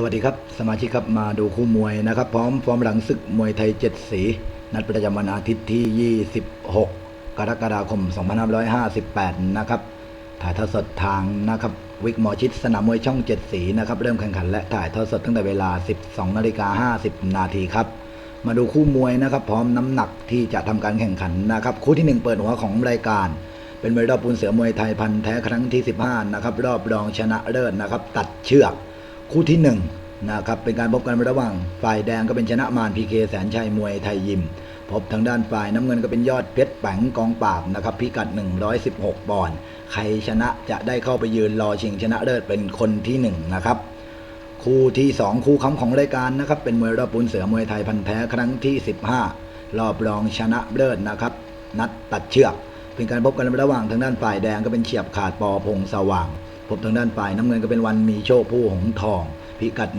สวัสดีครับ สมาชิกครับมาดูคู่มวยนะครับ พร้อมฟอร์มหลังศึกมวยไทย 7 สี นัดประจำวันอาทิตย์ที่ 26 กรกฎาคม 2558 นะครับ ถ่ายทอดสดทางนะครับ วิกหมอชิดสนามมวยช่อง 7 สีนะครับ เริ่มแข่งขันและถ่ายทอดสดตั้งแต่เวลา 12นาฬิกา50 นาทีครับ มาดูคู่มวยนะครับ พร้อมน้ำหนักที่จะทำการแข่งขันนะครับ คู่ที่ 1 เปิดหัวของรายการเป็นมวยรอบปูนเสือมวยไทยพันแท้ครั้งที่ 15 นะครับ รอบรองชนะเลิศนะครับ ตัดเชือก คู่ที่1นะครับเป็นการพบกันระหว่าง ฝ่ายแดงก็เป็นชนะมารพีเคแสนชัยมวยไทยยิม พบทางด้านฝ่ายน้ำเงินก็เป็นยอดเพชรแป๋งกองปราบนะครับพิกัด 116ปอนด์ใครชนะจะได้เข้าไปยืนรอชิงชนะเลิศเป็นคนที่หนึ่งนะครับคู่ที่ 2 คู่ค้ำของรายการนะครับเป็นมวยรอบปูนเสือมวยไทยพันแท้ครั้งที่ 15 รอบรองชนะเลิศนะครับ นัดตัดเชือก เป็นการพบกันระหว่างทางด้านฝ่ายแดงก็เป็นเฉียบขาดปอพงสว่าง พบทางด้านฝ่ายน้ำเงินก็เป็นวันมีโชคผู้หงทอง พิกัด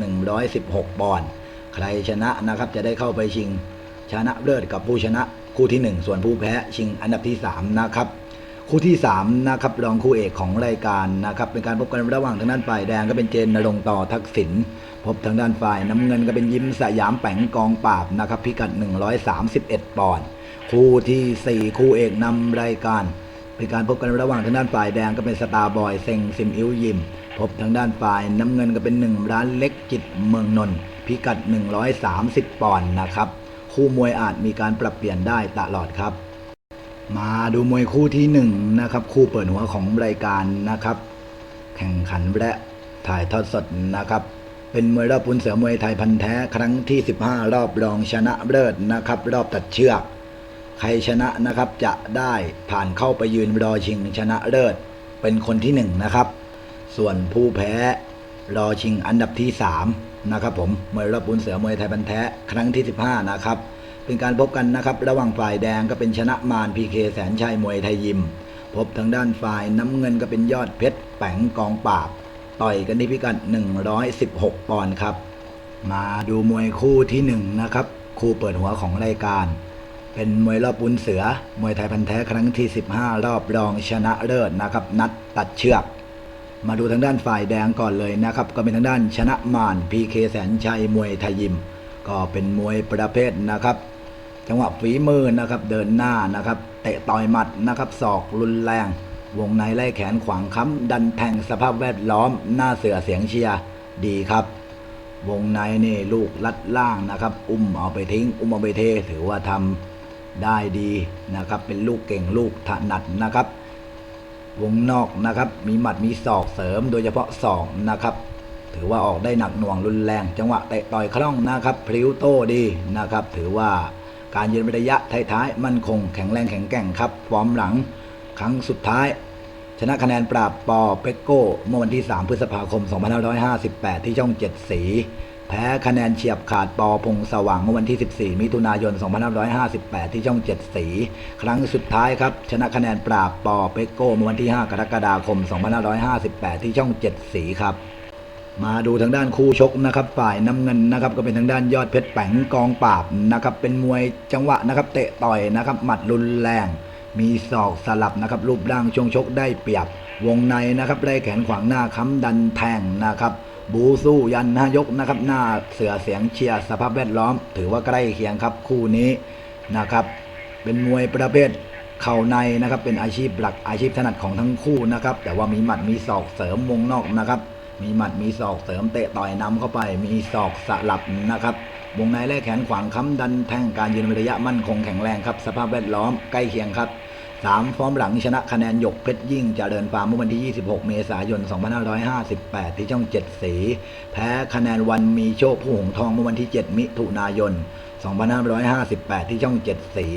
116 ปอนด์ใครชนะนะครับจะได้เข้าไปชิงชนะเลิศกับผู้ชนะคู่ที่ 1 ส่วนผู้แพ้ชิงอันดับที่ 3 นะครับ คู่ที่ 3 นะครับรองคู่เอกของรายการนะครับเป็นการพบกันระหว่างทางด้านฝ่ายแดงก็เป็นเจนนรงต่อทักษิณพบทางด้านฝ่ายน้ำเงินก็เป็นยิ้มสยามแปงกองปราบนะครับพิกัด 131 ปอนด์คู่ทีสี่4 คู่เอกนำรายการ เป็นการพบกันระหว่างทางด้านฝ่ายแดงก็เป็นสตาร์บอยเซ็งซิมอิวยิม พบทางด้านฝ่ายน้ำเงินก็เป็นหนึ่งร้านเล็กจิตเมืองนนท์พิกัด 130 ปอนด์นะครับ คู่มวยอาจมีการปรับเปลี่ยนได้ตลอดครับ มาดูมวยคู่ที่หนึ่งนะครับคู่เปิดหัวของรายการนะครับ แข่งขันและถ่ายทอดสดนะครับเป็นมวยรอบปุนเสือมวยไทยพันแท้ครั้งที่ 15 รอบรองชนะเลิศนะครับ รอบตัดเชือก ใครชนะนะครับจะได้ผ่านเข้าไปยืนรอชิงชนะเลิศเป็นคนที่หนึ่งนะครับ ส่วนผู้แพ้รอชิงอันดับที่ 3 นะครับผมมวยรอบบุญเสือมวยไทยบันแท้ครั้งที่ 15 นะครับ เป็นการพบกันนะครับ ระหว่างฝ่ายแดงก็เป็นชนะมารพีเคแสนชัยมวยไทยยิม พบทางด้านฝ่ายน้ำเงินก็เป็นยอดเพชรแปงกองปราบ ต่อยกันที่พิกัด 116 ปอนด์ครับ มาดูมวยคู่ที่หนึ่งนะครับ คู่เปิดหัวของรายการ เป็นมวยรอบบุญเสือ มวยไทยพันแท้ครั้งที่ 15 รอบรองชนะเลิศนะครับ นัดตัดเชือก มาดูทางด้านฝ่ายแดงก่อนเลยนะครับ ก็เป็นทางด้านชนะมารพีเคแสนชัยมวยไทยยิม ก็เป็นมวยประเภทนะครับ จังหวะฝีมือนะครับเดินหน้านะครับ เตะต่อยหมัดนะครับศอกรุนแรง วงในไล่แขนขวางค้ำดันแทงสภาพแวดล้อม หน้าเสือเสียงเชียร์ดีครับวงในนี่ลูกลัดล่างนะครับ อุ้มเอาไปทิ้ง อุ้มเอาไปเท ถือว่าทำ ได้ดีนะครับเป็นลูกเก่งลูกถนัดนะครับ วงนอกนะครับมีหมัดมีศอกเสริมโดยเฉพาะศอกนะครับ ถือว่าออกได้หนักหน่วงรุนแรง จังหวะเตะต่อยคล่องนะครับพริ้วโต้ดีนะครับ ถือว่าการยืนระยะท้ายๆมั่นคงแข็งแรงแข็งแกร่งครับฟอร์มหลังครั้งสุดท้าย ชนะคะแนนปราบปอเปกโก้เมื่อวันที่ 3 พฤษภาคม 2558 ที่ช่อง 7 สี แพ้คะแนนเฉียบขาดปอพงสว่างเมื่อวันที่ 14 มิถุนายน 2558 ที่ช่อง7สี ครั้งสุดท้ายครับ ชนะคะแนนปราบปอเปกโก้เมื่อวันที่ 5 กรกฎาคม 2558 ที่ช่อง7สีครับมาดูทางด้านคู่ชกนะครับ ฝ่ายน้ำเงินนะครับ ก็เป็นทางด้านยอดเพชรแปงกองปราบนะครับ เป็นมวยจังหวะนะครับ เตะต่อยนะครับ หมัดรุนแรง มีศอกสลับนะครับ รูปร่างช่วงชกได้เปรียบ วงในนะครับได้แขนขวางหน้าค้ำดันแทงนะครับ บูสู้ยันน้ายกนะครับหน้าเสือเสียงเชียร์สภาพแวดล้อม ถือว่าใกล้เคียงครับคู่นี้นะครับ เป็นมวยประเภทเข่าในนะครับเป็นอาชีพหลักอาชีพถนัดของทั้งคู่นะครับ แต่ว่ามีหมัดมีศอกเสริมวงนอกนะครับ มีหมัดมีศอกเสริมเตะต่อยนำเข้าไปมีศอกสลับนะครับวงในแล่แขนขวางค้ำดันแทงการยืนระยะมั่นคงแข็งแรงครับ สภาพแวดล้อมใกล้เคียงครับ สามฟอร์มหลังชนะคะแนนหยกเพชรยิ่งจเจริญฟาร์มเมื่อวันที่ 26 เมษายน 2558 ที่ช่อง 7 สี แพ้คะแนนวันมีโชคผู้หงทองเมื่อวันที่ 7 มิถุนายน 2558 ที่ช่อง 7 สี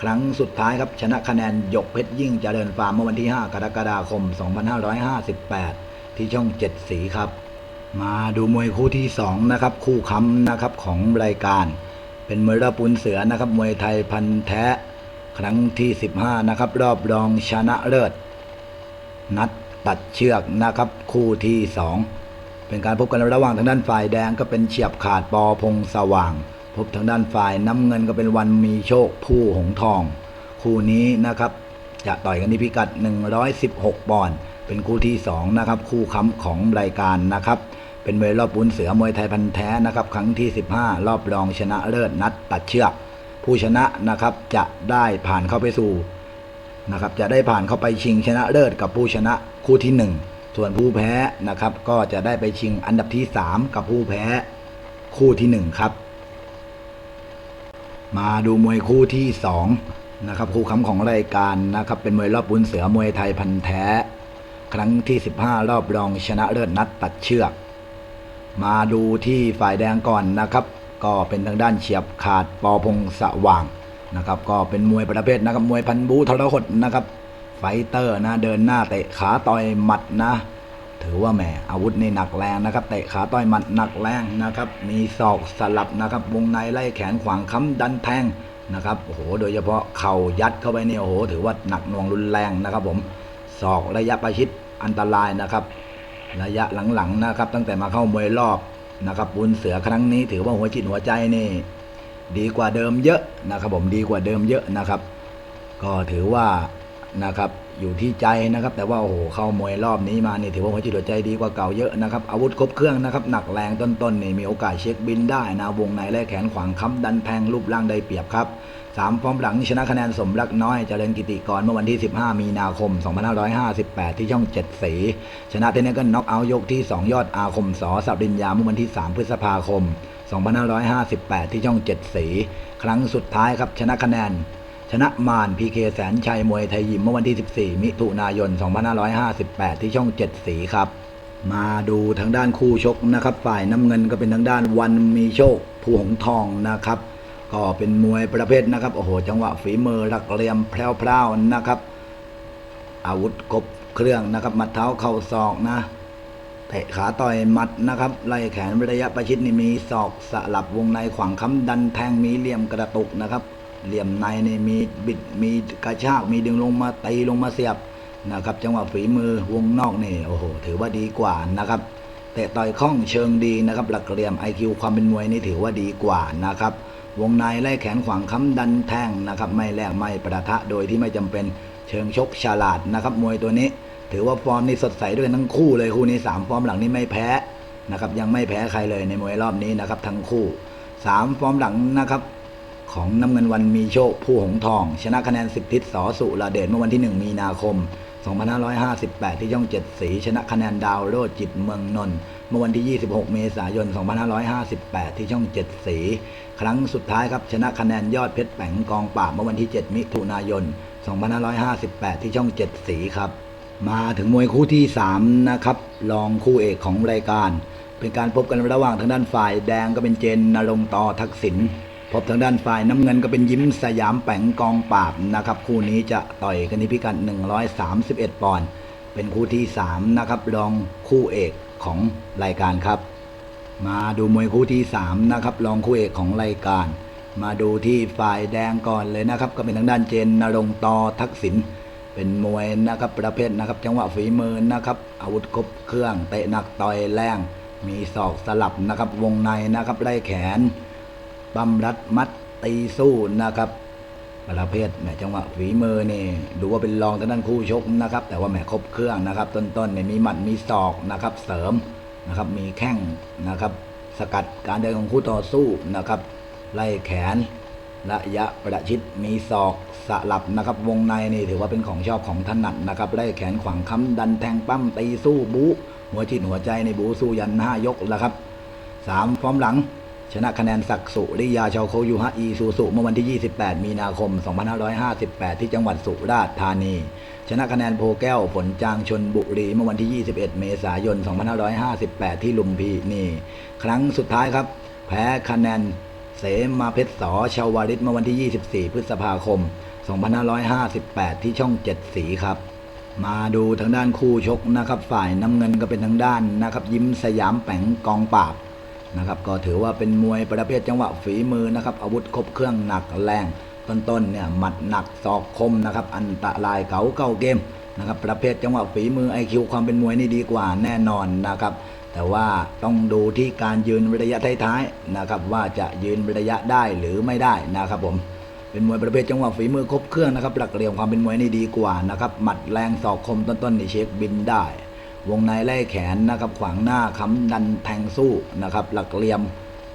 ครั้งสุดท้ายครับชนะคะแนนหยกเพชรยิ่งจเจริญฟาร์มเมื่อวันที่ 5 กรกฎาคม 2558 ที่ช่อง 7 สีครับ มาดูมวยคู่ที่ 2 นะครับ คู่ค้ำนะครับของรายการ เป็นมวยระปุนเสือนะครับมวยไทยพันแท้ ครั้งที่ 15 นะครับ รอบรองชนะเลิศ นัดตัดเชือกนะครับ คู่ที่ 2 เป็นการพบกันระหว่างทางด้านฝ่ายแดงก็เป็นเฉียบขาดปอพงสว่าง พบทางด้านฝ่ายน้ำเงินก็เป็นวันมีโชคผู้หงทอง คู่นี้นะครับ จะต่อยกันที่พิกัด 116 ปอนด์เป็นคู่ที่ 2 นะครับ คู่ค้ำของรายการนะครับเป็นมวยรอบปุ้นเสือมวยไทยพันแท้นะครับ ครั้งที่ 15 รอบรองชนะเลิศนัดตัดเชือก ผู้ชนะนะครับจะได้ผ่านเข้าไปสู่นะครับจะได้ผ่านเข้าไปชิงชนะเลิศกับผู้ชนะคู่ที่ 1 ส่วนผู้แพ้นะครับ ก็จะได้ไปชิงอันดับที่ 3 กับผู้แพ้คู่ที่ 1 ครับ มาดูมวยคู่ที่สองนะครับคู่ค้ำของรายการนะครับเป็นมวยรอบบุญเสือมวยไทยพันแท้ ครั้งที่ 15 รอบรองชนะเลิศนัดตัดเชือก มาดูที่ฝ่ายแดงก่อนนะครับ ก็เป็นทางด้านเฉียบขาดปอพงสว่างนะครับก็เป็นมวยประเภทนะครับมวยพันบูทรหดนะครับ ไฟเตอร์นะเดินหน้าเตะขาต่อยหมัดนะ ถือว่าแหมอาวุธนี่หนักแรงนะครับเตะขาต่อยหมัดหนักแรงนะครับมีศอกสลับนะครับวงในไล่แขนขวางค้ำดันแทงนะครับโอ้โหโดยเฉพาะเข่ายัดเข้าไปเนี่ยโอ้โหถือว่าหนักหน่วงรุนแรงนะครับ ผมศอกระยะประชิดอันตรายนะครับ ระยะหลังๆนะครับ ตั้งแต่มาเข้ามวยรอบ นะครับบุญเสือครั้งนี้ถือว่าหัวจิตหัวใจนี่ดีกว่าเดิมเยอะนะครับผมดีกว่าเดิมเยอะนะครับ ก็ถือว่านะครับ อยู่ที่ใจนะครับ แต่ว่าโอ้โหเข้ามวยรอบนี้มาเนี่ยถือว่าหัวจิตหัวใจดีกว่าเก่าเยอะนะครับอาวุธครบเครื่องนะครับหนักแรงต้นๆนี่มีโอกาสเช็คบินได้นะวงในและแขนขวางค้ำดันแทงรูปร่างได้เปรียบครับสามฟอร์มหลังชนะคะแนนสมรักน้อยเจริญกิติกรเมื่อวันที่ 15 มีนาคม 2558 ที่ช่อง 7 สี ชนะเทนเนก็น็อกเอายกที่ 2 ยอดอาคมสอสับริญญาเมื่อวันที่ 3 พฤษภาคม 2558 ที่ช่อง 7 สี ครั้งสุดท้ายครับชนะคะแนน ชนะมารพีเคแสนชัยมวยไทยยิมเมื่อวันที่ 14 มิถุนายน 2558 ที่ช่อง 7 สีครับ มาดูทางด้านคู่ชกนะครับ ฝ่ายน้ำเงินก็เป็นทางด้านวันมีโชคผู้หงทองนะครับ ก็เป็นมวยประเภทนะครับ โอ้โห จังหวะฝีมือรักเรียมแพรวๆนะครับ อาวุธครบเครื่องนะครับมัดเท้าเข่าศอกนะเตะขาต่อยมัดนะครับไล่แขนระยะประชิดนี่มีศอกสลับวงในขวางค้ำดันแทงมีเหลี่ยมกระตุกนะครับ เหลี่ยมในนี่มีบิดมีกระชากมีดึงลงมาตีลงมาเสียบนะครับ จังหวะฝีมือวงนอกนี่โอ้โหถือว่าดีกว่านะครับเตะต่อยคล่องเชิงดีนะครับหลักเหลี่ยม IQ ความเป็นมวยนี่ถือว่าดีกว่านะครับ วงในไล่แขนขวางค้ำดันแทงนะครับ ไม่แลกไม่ประทะโดยที่ไม่จำเป็นเชิงชกฉลาดนะครับ มวยตัวนี้ ถือว่าฟอร์มนี่สดใสด้วยทั้งคู่เลยคู่นี้สามฟอร์มหลังนี่ไม่แพ้นะครับยังไม่แพ้ใครเลยในมวยรอบนี้นะครับทั้งคู่สามฟอร์มหลังนะครับ ของน้ำเงินวันมีโชคผู้หงทอง ชนะคะแนนสิบทิศสอสุรเดชเมื่อวันที่ 1 มีนาคม 2558 ที่ช่อง7สีชนะคะแนนดาวโรดจิตเมืองนนท์เมื่อวันที่ 26 เมษายน 2558 ที่ช่อง7สี ครั้งสุดท้ายครับชนะคะแนนยอดเพชรแปงกองปราบเมื่อวันที่ 7 มิถุนายน 2558 ที่ช่อง7สีครับ มาถึงมวยคู่ที่ 3 นะครับรองคู่เอกของรายการ เป็นการพบกันระหว่างทางด้านฝ่ายแดงก็เป็นเจนนรงต่อทักษิณ พบทางด้านฝ่ายน้ำเงินก็เป็นยิ้มสยามแปงกองปราบนะครับ คู่นี้จะต่อยกันที่พิกัด 131 ปอนด์เป็นคู่ที่ 3 นะครับรองคู่เอกของรายการครับ มาดูมวยคู่ที่ 3 นะครับรองคู่เอกของรายการ มาดูที่ฝ่ายแดงก่อนเลยนะครับ ก็เป็นทางด้านเจนนรงตอทักษิณเป็นมวยนะครับประเภทนะครับ จังหวะฝีมือนะครับอาวุธครบเครื่องเตะหนักต่อยแรงมีศอกสลับนะครับวงในนะครับไล่แขน บัมรัดมัดตีสู้นะครับประเภทแหมจังหวะฝีมือนี่ดูว่าเป็นรองทางด้านคู่ชกนะครับ แต่ว่าแหมครบเครื่องนะครับ ต้นๆเนี่ยมีหมัดมีศอกนะครับ เสริมนะครับ มีแข้งนะครับ สกัดการเดินของคู่ต่อสู้นะครับ ไล่แขนระยะประชิดมีศอกสลับนะครับ วงในนี่ถือว่าเป็นของชอบของถนัดนะครับไล่แขนขวางค้ำดันแทงปั้มตีสู้บูหัวจิตหัวใจในบูสู้ยันห้ายกแล้วครับสามฟอร์มหลัง ชนะคะแนนศักสุริยาชาวโคยูฮะอีซูซุเมื่อวันที่ 28 มีนาคม 2558 ที่จังหวัดสุราษฎร์ธานี ชนะคะแนนโพแก้วผลจางชนบุรีเมื่อวันที่ 21 เมษายน 2558 ที่ลุมพินี ครั้งสุดท้ายครับ แพ้คะแนนเสมาเพชรสอชาวาริศเมื่อวันที่ 24 พฤษภาคม 2558 ที่ช่อง 7 สีครับมาดูทางด้านคู่ชกนะครับ ฝ่ายน้ำเงินก็เป็นทางด้านนะครับ ยิ้มสยามแปงกองปราบ นะครับก็ถือว่าเป็นมวยประเภทจังหวะฝีมือนะครับอาวุธครบเครื่องหนักแรงต้นๆเนี่ยหมัดหนักศอกคมนะครับอันตรายเก๋าเก้าเกมนะครับประเภทจังหวะฝีมือ IQ ความเป็นมวยนี่ดีกว่าแน่นอนนะครับแต่ว่าต้องดูที่การยืนระยะท้ายๆนะครับว่าจะยืนระยะได้หรือไม่ได้นะครับผมเป็นมวยประเภทจังหวะฝีมือครบเครื่องนะครับหลักเหลี่ยมความเป็นมวยนี่ดีกว่านะครับหมัดแรงศอกคมต้นๆนี่เช็คบินได้ วงในไล่แขนนะครับ ขวางหน้าค้ำดันแทงสู้นะครับ หลักเหลี่ยม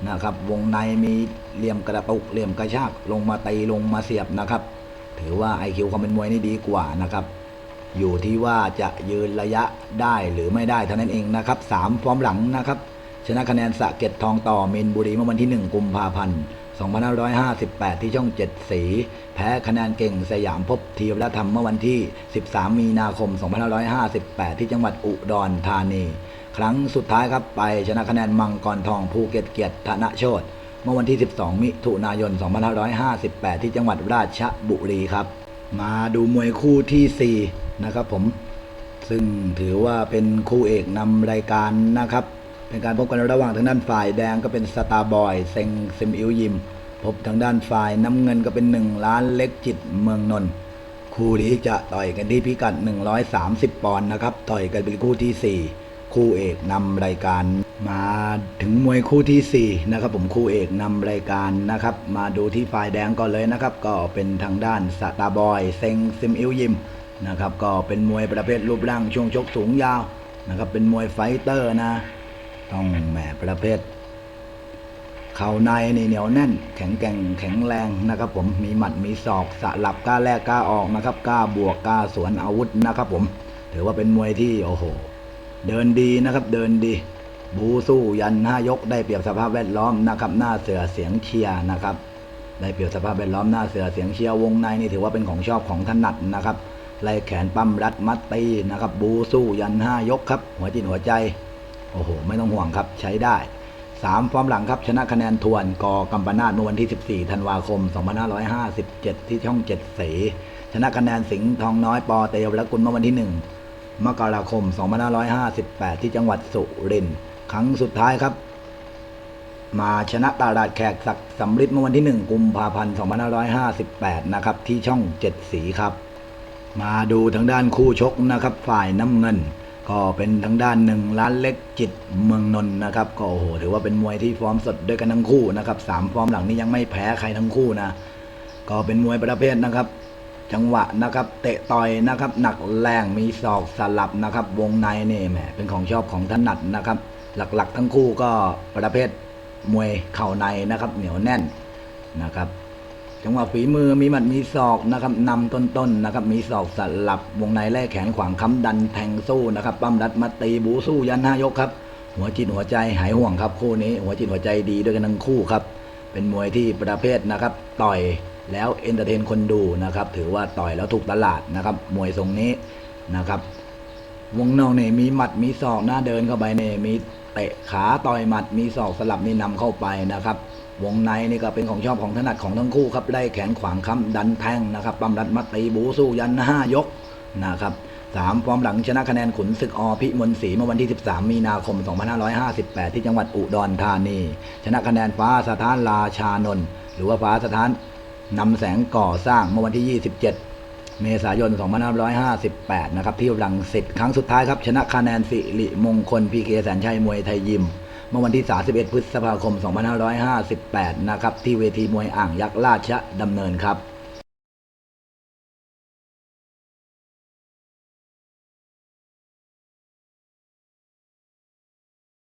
นะครับ วงในมีเหลี่ยมกระตุกเหลี่ยมกระชากลงมาตีลงมาเสียบนะครับ ถือว่าไอคิวความเป็นมวยนี่ดีกว่านะครับ อยู่ที่ว่าจะยืนระยะได้หรือไม่ได้เท่านั้นเองนะครับสามฟอร์มหลังนะครับ ชนะคะแนนสะเก็ดทองต่อเมินบุรีเมื่อวันที่ 1 กุมภาพันธ์ 2558 ที่ช่อง 7 สี แพ้คะแนนเก่งสยามภพทีวรธรรมเมื่อวันที่ 13 มีนาคม 2558 ที่จังหวัดอุดรธานี ครั้งสุดท้ายครับไปชนะคะแนนมังกรทองภูเก็ตเกียรติธนโชตเมื่อวันที่ 12 มิถุนายน 2558 ที่จังหวัดราชบุรีครับ มาดูมวยคู่ที่ 4 นะครับผม ซึ่งถือว่าเป็นคู่เอกนำรายการนะครับ เป็นการพบกันระหว่างทางด้านฝ่ายแดงก็เป็นสตาร์บอยเซ็งซิมอิวยิม พบทางด้านฝ่ายน้ำเงินก็เป็นหนึ่งล้านเล็กจิตเมืองนนท์คู่นี้จะต่อยกันที่พิกัด 130 ปอนด์นะครับ ต่อยกันเป็นคู่ทีสี่4 คู่เอกนำรายการ มาถึงมวยคู่ทีสี่ 4 นะครับ ผมคู่เอกนำรายการนะครับ มาดูที่ฝ่ายแดงก่อนเลยนะครับ ก็เป็นทางด้านสตาร์บอยเซงซิมอิวยิมนะครับ ก็เป็นมวยประเภทรูปร่างช่วงชกสูงยาวนะครับ เป็นมวยไฟเตอร์นะ ต้องแหมประเภทเข่าในนี่เหนียวแน่น แข็งแกร่งแข็งแรงนะครับ ผมมีหมัดมีศอกสลับกล้าแลกกล้าออกนะครับกล้าบวกกล้าสวนอาวุธนะครับ ผม ถือว่าเป็นมวยที่โอ้โห เดินดีนะครับ เดินดีบูสู้ยันห้ายกได้เปรียบสภาพแวดล้อมนะครับหน้าเสือเสียงเชียร์นะครับ ได้เปรียบสภาพแวดล้อมหน้าเสือเสียงเชียร์วงในนี่ถือว่าเป็นของชอบของถนัดนะครับไล่แขนปั้มรัดมัดตีนะครับ บูสู้ยันห้ายกครับ หัวจิตหัวใจ โอ้โห ไม่ต้องห่วงครับใช้ได้สามฟอร์มหลังครับ ชนะคะแนนทวนกอกัมปนาตเมื่อวันที่ 14 ธันวาคม 2557 ที่ช่อง 7 สี ชนะคะแนนสิงห์ทองน้อยปอเตวรกุลเมื่อวันที่ 1 มกราคม 2558 ที่จังหวัดสุรินทร์ครั้งสุดท้ายครับ มาชนะตลาดแขกศักดิ์สำริดเมื่อวันที่ 1 กุมภาพันธ์ 2558 นะครับ ที่ช่อง 7 สีครับ มาดูทางด้านคู่ชกนะครับ ฝ่ายน้ำเงิน ก็เป็นทางด้านหนึ่งล้านเล็กจิตเมืองนนท์นะครับ ก็โอ้โหถือว่าเป็นมวยที่ฟอร์มสดด้วยกันทั้งคู่นะครับสามฟอร์มหลังนี้ยังไม่แพ้ใครทั้งคู่นะก็เป็นมวยประเภทนะครับ จังหวะนะครับ เตะต่อยนะครับ หนักแรงมีศอกสลับนะครับ วงในนี่แหมเป็นของชอบของถนัดนะครับ หลักๆ ทั้งคู่ก็ประเภทมวยเข่าในนะครับ เหนียวแน่นนะครับ จังหวะฝีมือมีหมัดมีศอกนะครับนำต้นๆนะครับ มีศอกสลับวงในแล่แขนขวางค้ำดันแทงสู้นะครับปั้มรัดมาตีบูสู้ยันห้ายกครับ หัวจิตหัวใจหายห่วงครับคู่นี้หัวจิตหัวใจดีด้วยกันทั้งคู่ครับ เป็นมวยที่ประเภทนะครับ ต่อยแล้วเอนเตอร์เทนคนดูนะครับ ถือว่าต่อยแล้วถูกตลาดนะครับ มวยทรงนี้นะครับ วงนอกเนี่ยมีหมัดมีศอกหน้าเดินเข้าไปเนี่ยมีเตะขาต่อยหมัดมีศอกสลับนี่นำเข้าไปนะครับ วงในนี่ก็เป็นของชอบของถนัดของทั้งคู่ครับได้แขนขวางค้ำดันแทงนะครับปั๊มรัดมัดตีบูสู้ยันห้ายกนะครับสามฟอร์มหลังชนะคะแนนขุนศึกอพิมลศรีเมื่อวันที่ 13 มีนาคม 2558 ที่จังหวัดอุดรธานี ชนะคะแนนฟ้าสถานราชานนท์หรือว่าฟ้าสถานนำแสงก่อสร้างเมื่อวันที่ 27 เมษายน 2558 นะครับที่รังสิตครั้งสุดท้ายครับ ชนะคะแนนสิริมงคลพีเคแสนชัยมวยไทยยิม เมื่อวันที่ 31 พฤษภาคม 2558 นะครับ ที่เวทีมวยอ่างยักษ์ราชดำเนินครับ